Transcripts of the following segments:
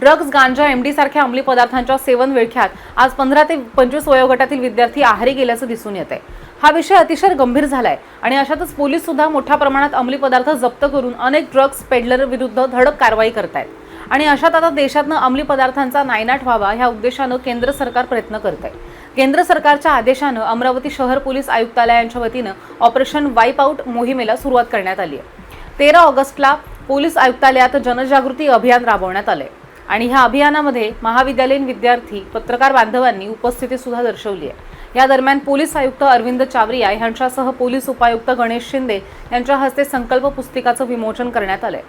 Drugs गांजा MD सारख्या अंमली पदार्थांच्या सेवन विळख्यात आज पंधरा ते पंचवीस वयोगटातील विद्यार्थी आहारी गेल्याचं दिसून येत आहे हा विषय अतिशय गंभीर झालाय आणि अशातच पोलीस सुद्धा मोठ्या प्रमाणात अंमली पदार्थ जप्त करून अनेक ड्रग्ज पेडलर विरुद्ध धडक कारवाई करतायत. आणि अशात आता देशातनं अंमली पदार्थांचा नायनाट व्हावा ह्या उद्देशानं केंद्र सरकार प्रयत्न करत आहे केंद्र सरकारच्या आदेशानं अमरावती शहर पोलीस आयुक्तालयांच्या वतीनं ऑपरेशन वाईप आऊट मोहिमेला सुरुवात करण्यात आली आहे तेरा ऑगस्टला पोलीस आयुक्तालयात जनजागृती अभियान राबवण्यात आलंय. आणि ह्या अभियानामध्ये महाविद्यालयीन विद्यार्थी पत्रकार बांधवांनी उपस्थिती सुद्धा दर्शवली आहे. या दरम्यान पोलीस आयुक्त अरविंद चावरिया यांच्यासह पोलीस उपायुक्त गणेश शिंदे यांच्या हस्ते संकल्प पुस्तिकाचं विमोचन करण्यात आलंय.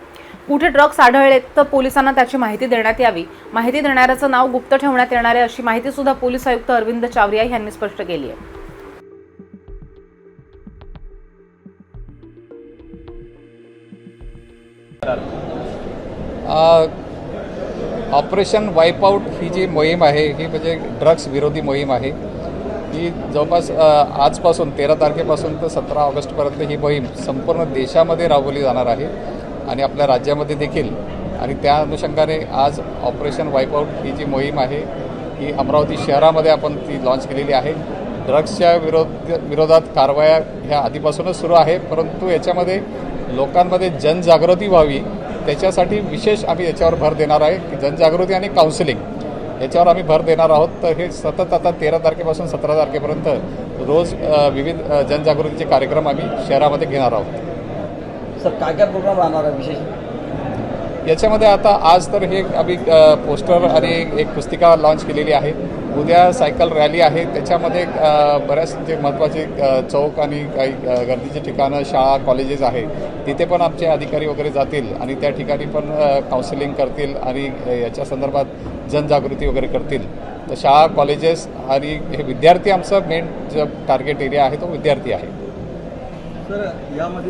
कुठे ड्रग्स आढळले तर पोलिसांना त्याची माहिती देण्यात यावी. माहिती देणाऱ्याचं नाव गुप्त ठेवण्यात येणार आहे अशी माहिती सुद्धा पोलीस आयुक्त अरविंद चावरिया यांनी स्पष्ट केली आहे. ऑपरेशन वाईपआउट ही जी मोहीम आहे ही म्हणजे ड्रग्स विरोधी मोहीम आहे. ही जवळपास आजपासून तेरा तारखेपासून तर सतरा ऑगस्टपर्यंत ही मोहीम संपूर्ण देशामध्ये राबवली जाणार आहे आणि आपल्या राज्यामध्ये देखील. आणि त्या अनुषंगाने आज ऑपरेशन वाईपआउट ही जी मोहीम आहे ही अमरावती शहरामध्ये आपण ती लॉन्च केलेली आहे. ड्रग्सच्या विरोध विरोधात कारवाया ह्या आधीपासूनच सुरू आहे परंतु याच्यामध्ये लोकांमध्ये जनजागृती व्हावी त्याच्यासाठी विशेष आम्ही याच्यावर भर देणार आहे की जनजागृती आणि काउन्सिलिंग याच्यावर आम्ही भर देणार आहोत. तर हे सतत आता तेरा तारखेपासून सतरा तारखेपर्यंत रोज विविध जनजागृतीचे कार्यक्रम आम्ही शहरामध्ये घेणार आहोत. सर काय काय प्रोग्राम राहणार आहे विशेष? याच्यामध्ये आता आज तर हे आम्ही पोस्टर आणि एक पुस्तिका लॉन्च केलेली आहे. उद्या सायकल रॅली आहे. त्याच्यामध्ये बऱ्याच जे महत्त्वाचे चौक आणि काही गर्दीचे ठिकाणं शाळा कॉलेजेस आहे तिथे पण आमचे अधिकारी वगैरे जातील आणि त्या ठिकाणी पण काउन्सिलिंग करतील आणि याच्या संदर्भात जनजागृती वगैरे करतील. तर शाळा कॉलेजेस आणि हे विद्यार्थी आमचं मेन जो टार्गेट एरिया आहे तो विद्यार्थी आहे. सर यामध्ये